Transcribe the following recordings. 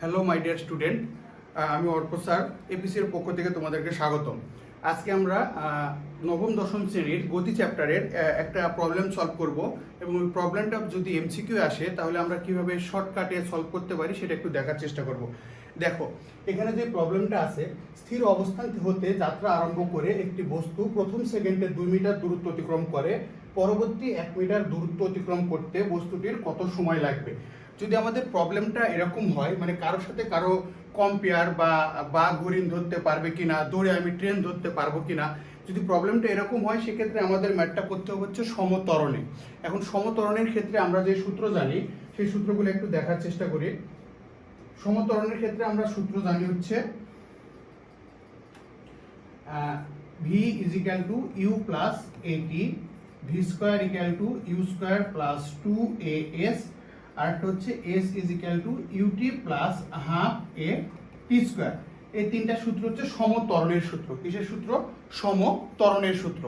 Hello my dear student আমি Arka sir এপিসির পক্ষ থেকে তোমাদেরকে স্বাগতম। আজকে আমরা নবম, দশম শ্রেণির গতি চ্যাপ্টারের একটা প্রবলেম সলভ করব। এবং ওই প্রবলেমটা যদি এমসিকিউ আসে, তাহলে আমরা কীভাবে শর্টকাটে সলভ করতে পারি, সেটা একটু দেখার চেষ্টা করব। দেখো, এখানে যে প্রবলেমটা আছে, স্থির অবস্থান হতে যাত্রা আরম্ভ করে একটি বস্তু প্রথম সেকেন্ডে দুই মিটার দূরত্ব অতিক্রম করে, পরবর্তী এক মিটার দূরত্ব অতিক্রম করতে বস্তুটির কত সময় লাগবে? যদি আমাদের প্রবলেমটা এরকম হয় মানে কারোর সাথে কারও কম্পেয়ার বা বা হরিণ ধরতে পারবে কিনা, দৌড়ে আমি ট্রেন ধরতে পারব কিনা, যদি প্রবলেমটা এরকম হয়, সেক্ষেত্রে আমাদের ম্যাটটা করতে হচ্ছে সমতরণে। এখন সমতরণের ক্ষেত্রে আমরা যে সূত্র জানি, সেই সূত্রগুলো একটু দেখার চেষ্টা করি। সমতরণের ক্ষেত্রে আমরা সূত্র জানি হচ্ছে V is equal to U plus A T V square equal to U square plus two A S আর একটা হচ্ছে S is equal to U T plus half A T square এই তিনটা সূত্র হচ্ছে সমতরণের সূত্র। কিসের সূত্র? সমতরণের সূত্র।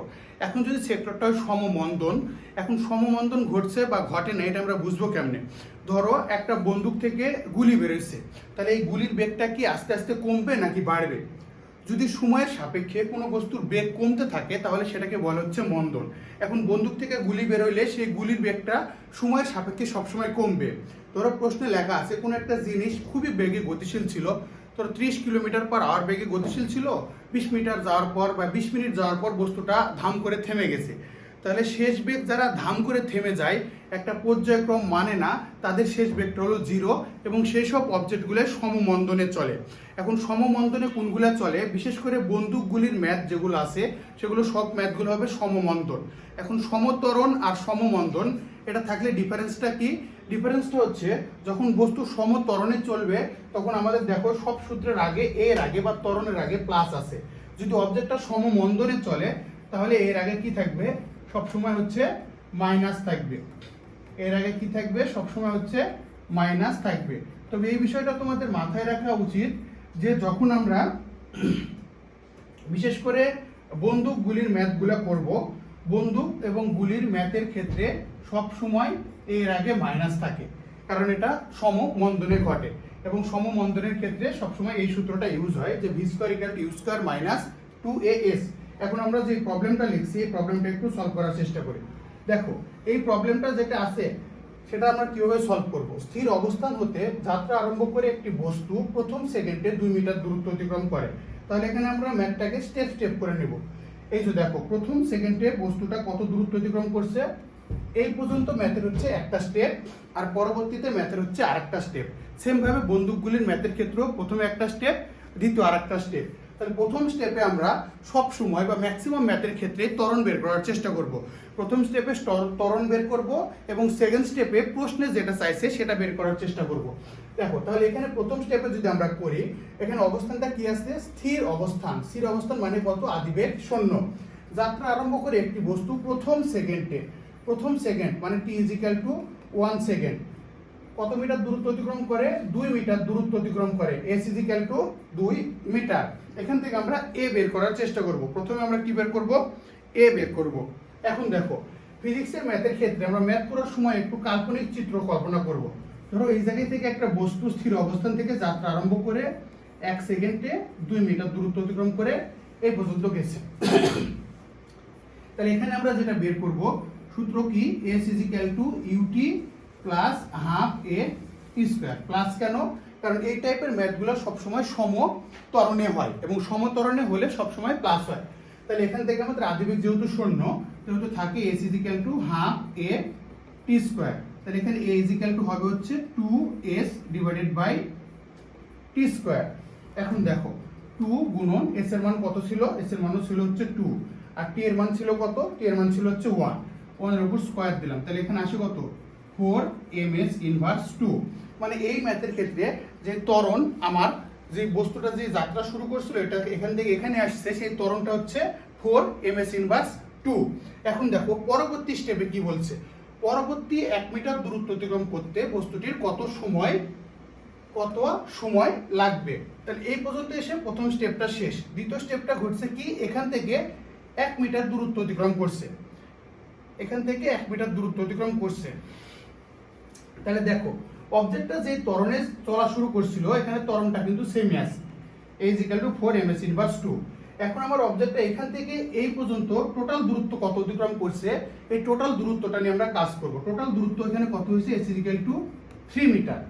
এখন যদি সেক্টরটা হয় সমমন্দন, এখন সমমন্দন ঘটছে বা ঘটে না, এটা আমরা বুঝব কেমনে? ধরো একটা বন্দুক থেকে গুলি বেরোচ্ছে। তাহলে এই গুলির বেগটা কি আস্তে আস্তে কমবে নাকি বাড়বে? যদি সময়ের সাপেক্ষে কোনো বস্তুর বেগ কমতে থাকে, তাহলে সেটাকে বলা হচ্ছে মন্দন। এখন বন্দুক থেকে গুলি বেরোলে সেই গুলির বেগটা সময়ের সাপেক্ষে সবসময় কমবে। ধরো প্রশ্নে লেখা আছে, কোনো একটা জিনিস খুবই বেগে গতিশীল ছিল। ধরো ত্রিশ কিলোমিটার পর আওয়ার বেগে গতিশীল ছিল, বিশ মিটার যাওয়ার পর বা বিশ মিনিট যাওয়ার পর বস্তুটা ধাম করে থেমে গেছে। তাহলে শেষ বেগ যারা ধাম করে থেমে যায়, একটা পর্যায়ক্রম মানে না, তাদের শেষ বেগটা হলো জিরো এবং সেই সব অবজেক্টগুলো সমমন্দনে চলে। এখন সমমন্দনে কোনগুলো চলে? বিশেষ করে বন্দুকগুলির ম্যাথ যেগুলো আছে, সেগুলো সব ম্যাথগুলো হবে সমমন্দন। এখন সমতরণ আর সমমন্দন, এটা থাকলে ডিফারেন্সটা কি? ডিফারেন্সটা হচ্ছে যখন বস্তু সমতরণে চলবে, তখন আমাদের দেখো সব সূত্রের আগে, এর আগে বা ত্বরণের আগে প্লাস আছে। যদি অবজেক্টটা সমমন্দনে চলে, তাহলে এর আগে কি থাকবে? সবসময় হচ্ছে মাইনাস থাকবে। এর আগে কি থাকবে? সবসময় হচ্ছে মাইনাস থাকবে। তবে এই বিষয়টা তোমাদের মাথায় রাখা উচিত যে যখন আমরা বিশেষ করে বন্দুক গুলির ম্যাথগুলো করব বন্দুক এবং গুলির ম্যাথের ক্ষেত্রে সব সময় এর আগে মাইনাস থাকে। কারণ এটা সমমন্দনে ঘটে। এবং সমমন্দনের ক্ষেত্রে সবসময় এই সূত্রটা ইউজ হয় যে V square equal to U square minus two A S এখন আমরা যে প্রবলেমটা লিখছি, এই প্রবলেমটা একটু সলভ করার চেষ্টা করি। দেখো, এই প্রবলেমটা যেটা আছে, সেটা আমরা কীভাবে সলভ করব? স্থির অবস্থান হতে যাত্রা আরম্ভ করে একটি বস্তু প্রথম সেকেন্ডে দুই মিটার দূরত্ব অতিক্রম করে। তাহলে এখানে আমরা ম্যাথটাকে স্টেপ স্টেপ করে নেব। এই যে দেখো, প্রথম সেকেন্ডে বস্তুটা কত দূরত্ব অতিক্রম করছে? এই পর্যন্ত ম্যাথের হচ্ছে একটা স্টেপ আর পরবর্তীতে ম্যাথের হচ্ছে আরেকটা স্টেপ সেম ভাবে বন্দুকগুলির ম্যাথের ক্ষেত্রেও প্রথমে একটা স্টেপ দ্বিতীয় আরেকটা স্টেপ তাহলে প্রথম স্টেপে আমরা সব সময় বা ম্যাক্সিমাম ম্যাথের ক্ষেত্রে তরণ বের করার চেষ্টা করব। প্রথম স্টেপে তরণ বের করব এবং সেকেন্ড স্টেপে প্রশ্নে যেটা চাইছে সেটা বের করার চেষ্টা করব। দেখো, তাহলে এখানে প্রথম স্টেপে যদি আমরা করি, এখানে অবস্থানটা কি আছে? স্থির অবস্থান। স্থির অবস্থান মানে কত? আদিবেগ শূন্য। যাত্রা আরম্ভ করে একটি বস্তু প্রথম সেকেন্ডে প্রথম সেকেন্ড মানে T is equal to one second কত মিটার দূরত্ব অতিক্রম করে? দুই মিটার দূরত্ব অতিক্রম করে। এস ইজিক্যাল টু দুই মিটার। এখান থেকে আমরা এ বের করার চেষ্টা করব। প্রথমে আমরা কি বের করব? এ বের করব। এখন দেখো ফিজিক্সের ম্যাথের ক্ষেত্রে আমরা ম্যাথ করার সময় একটু কাল্পনিক চিত্র কল্পনা করব। ধরো এই জায়গা থেকে একটা বস্তু স্থির অবস্থান থেকে যাত্রা আরম্ভ করে এক সেকেন্ডে দুই মিটার দূরত্ব অতিক্রম করে এই পর্যন্ত গেছে। তাহলে এখানে আমরা যেটা বের করব, সূত্র কি? S is equal to U T plus half A square plus কেন? কারণ এই টাইপের ম্যাথগুলো সবসময় সমতরণে হয় এবং সমতরণে হলে সবসময় প্লাস হয়। তাহলে এখান থেকে আমাদের আদিবেগ যেহেতু শূন্য সেহেতু থাকে S is equal to half A T square তাহলে এখানে এ ইজিক্যাল টু হবে হচ্ছে two S divided by T square এখন দেখো টু গুণন এস এর মান কত ছিল? এস এর মানও ছিল হচ্ছে টু আর টি এর মান ছিল কত? টি এর মান ছিল হচ্ছে ওয়ান ওয়ানের উপর স্কোয়ার দিলাম। তাহলে এখানে আসে কত? Four M S inverse two মানে এই ম্যাথের ক্ষেত্রে যে ত্বরণ আমার, যে বস্তুটা যে যাত্রা শুরু করছিল, এটা এখান থেকে এখানে আসছে, সেই ত্বরণটা হচ্ছে four M S inverse two এখন দেখো, পরবর্তী স্টেপে কি বলছে? পরবর্তী এক মিটার দূরত্ব অতিক্রম করতে বস্তুটির কত সময় কত সময় লাগবে? তাহলে এই পর্যন্ত এসে প্রথম স্টেপটা শেষ। দ্বিতীয় স্টেপটা ঘটছে কি? এখান থেকে এক মিটার দূরত্ব অতিক্রম করছে। এখান থেকে এক মিটার দূরত্ব অতিক্রম করছে। তাহলে দেখো অবজেক্টটা যে ত্বরণে চলা শুরু করছিল, এখানে ত্বরণটা কিন্তু সেমই আছে এই is equal to four M S inverse two এখন আমার অবজেক্টটা এখান থেকে এই পর্যন্ত টোটাল দূরত্ব কত অতিক্রম করছে, এই টোটাল দূরত্বটা নিয়ে আমরা কাজ করব। টোটাল দূরত্ব এখানে কত হয়েছে? S is equal to three metre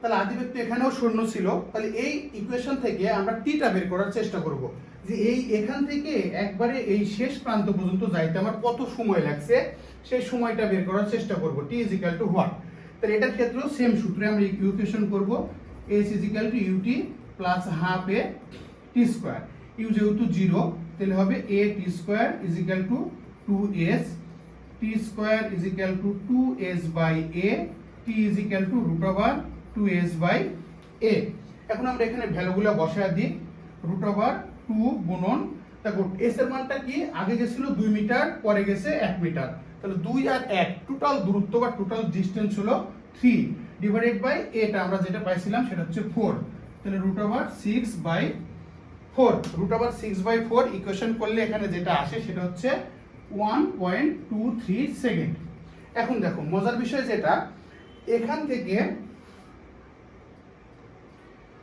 তাহলে আদিব্যক্তি এখানেও শূন্য ছিল। তাহলে এই ইকুয়েশন থেকে আমরা টিটা বের করার চেষ্টা করব। যে এই এখান থেকে একবারে এই শেষ প্রান্ত পর্যন্ত যাইতে আমার কত সময় লাগছে? সেই সময়টা বের করার চেষ্টা করব T is equal to what তাহলে এটার ক্ষেত্রেও সেম সূত্রে আমরা ইকুয়েশন করব S is equal to U T plus half A T square U যেহেতু জিরো তাহলে হবে A T square is equal to two S T square is equal to two S by A T is equal to root over two S by A এখন আমরা এখানে ভ্যালুগুলো বসায় দিই root over two গুণন, দেখো S এর মানটা কি? আগে গেছিল দুই মিটার, পরে গেছে এক মিটার। তাহলে দুই আর এক টোটাল দূরত্ব বা টোটাল ডিস্টেন্স হলো থ্রি ডিভাইডেড বাই এটা আমরা যেটা পাইছিলাম সেটা হচ্ছে ফোর তাহলে root over six by four root over six by four equation করলে এখানে যেটা আসে সেটা হচ্ছে one point two three second এখন দেখো, মজার বিষয় যেটা, এখান থেকে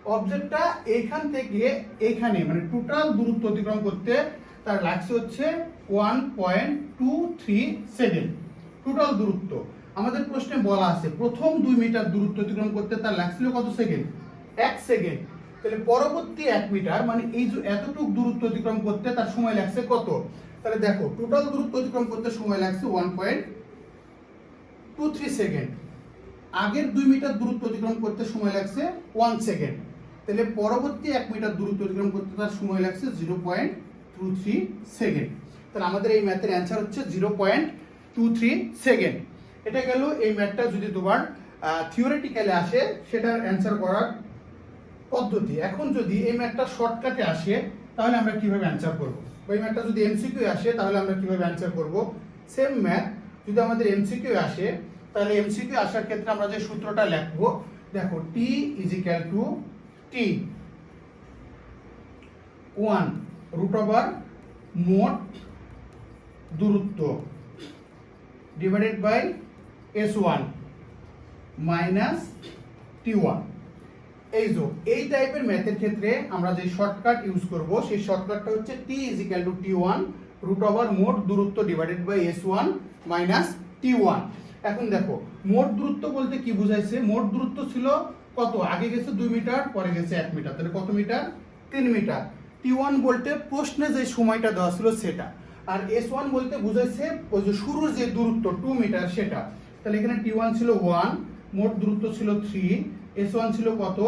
অবজেক্টটা এখান থেকে এখানে মানে টোটাল দূরত্ব অতিক্রম করতে তার লাগছে হচ্ছে one point two three second total দূরত্ব। আমাদের প্রশ্নে বলা আছে, প্রথম দুই মিটার দূরত্ব অতিক্রম করতে তার লাগছিল কত সেকেন্ড এক সেকেন্ড তাহলে পরবর্তী এক মিটার মানে এই যে এতটুকু দূরত্ব অতিক্রম করতে তার সময় লাগছে কত? তাহলে দেখো টোটাল দূরত্ব অতিক্রম করতে সময় লাগছে one point two three second আগের দুই মিটার দূরত্ব অতিক্রম করতে সময় লাগছে ওয়ান সেকেন্ড তাহলে পরবর্তী এক মিটার দূরত্ব অতিক্রম করতে তার সময় লাগছে zero point two three second তাহলে আমাদের এই ম্যাথের অ্যান্সার হচ্ছে zero point two three second এটা গেল এই ম্যাথটা যদি তোমার থিওরিটিক্যালে আসে, সেটার অ্যান্সার করার পদ্ধতি। এখন যদি এই ম্যাথটা শর্টকাটে আসে, তাহলে আমরা কীভাবে অ্যান্সার করব? ওই ম্যাথটা যদি এমসিকিউ আসে, তাহলে আমরা কীভাবে অ্যান্সার করব? সেম ম্যাথ যদি আমাদের এমসিকিউ আসে, তাহলে এমসিকিউ আসার ক্ষেত্রে আমরা যে সূত্রটা লিখব, দেখো T is equal to T one root over মোট দূরত্ব divided by S one minus T one এই যে, এই টাইপের ম্যাথের ক্ষেত্রে আমরা যে শর্টকাট ইউজ করব, সেই শর্টকাটটা হচ্ছে T is equal to T one root over মোট দূরত্ব divided by S one minus T one এখন দেখো, মোট দূরত্ব বলতে কি বুঝাইছে? মোট দূরত্ব ছিল কত? আগে গেছে দুই মিটার, পরে গেছে এক মিটার। তাহলে কত মিটার? তিন মিটার। টি ওয়ান বলতে প্রশ্নে যে সময়টা দেওয়া ছিল সেটা। আর এস ওয়ান বলতে বুঝাইছে ওই যে শুরুর যে দূরত্ব টু মিটার সেটা। তাহলে এখানে টি ওয়ান ছিল ওয়ান মোট দূরত্ব ছিল থ্রি এস ওয়ান ছিল কত?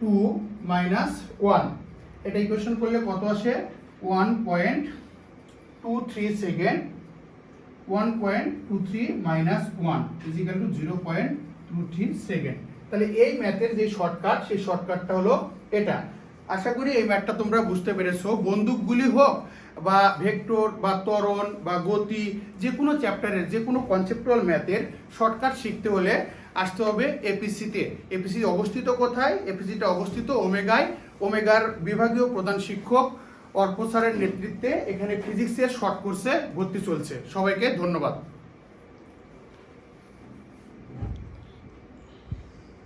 টু মাইনাস ওয়ান এটা ইকুয়েশন করলে কত আসে? One point two three second one point two three minus one is equal to zero point two three second তাহলে এই ম্যাথের যে শর্টকাট সেই শর্টকাটটা হলো এটা। আশা করি এই ম্যাথটা তোমরা বুঝতে পেরেছ। বন্দুকগুলি হোক বা ভেক্টর বা ত্বরণ বা গতি, যে কোনো চ্যাপ্টারের, যে কোনো কনসেপচুয়াল ম্যাথের শর্টকাট শিখতে হলে আসতে হবে এপিসিতে এপিসি অবস্থিত কোথায়? এপিসিটা অবস্থিত ওমেগায়। ওমেগার বিভাগীয় প্রধান শিক্ষক অর্পসারের স্যারের নেতৃত্বে এখানে ফিজিক্সের শর্ট কোর্সে ভর্তি চলছে। সবাইকে ধন্যবাদ।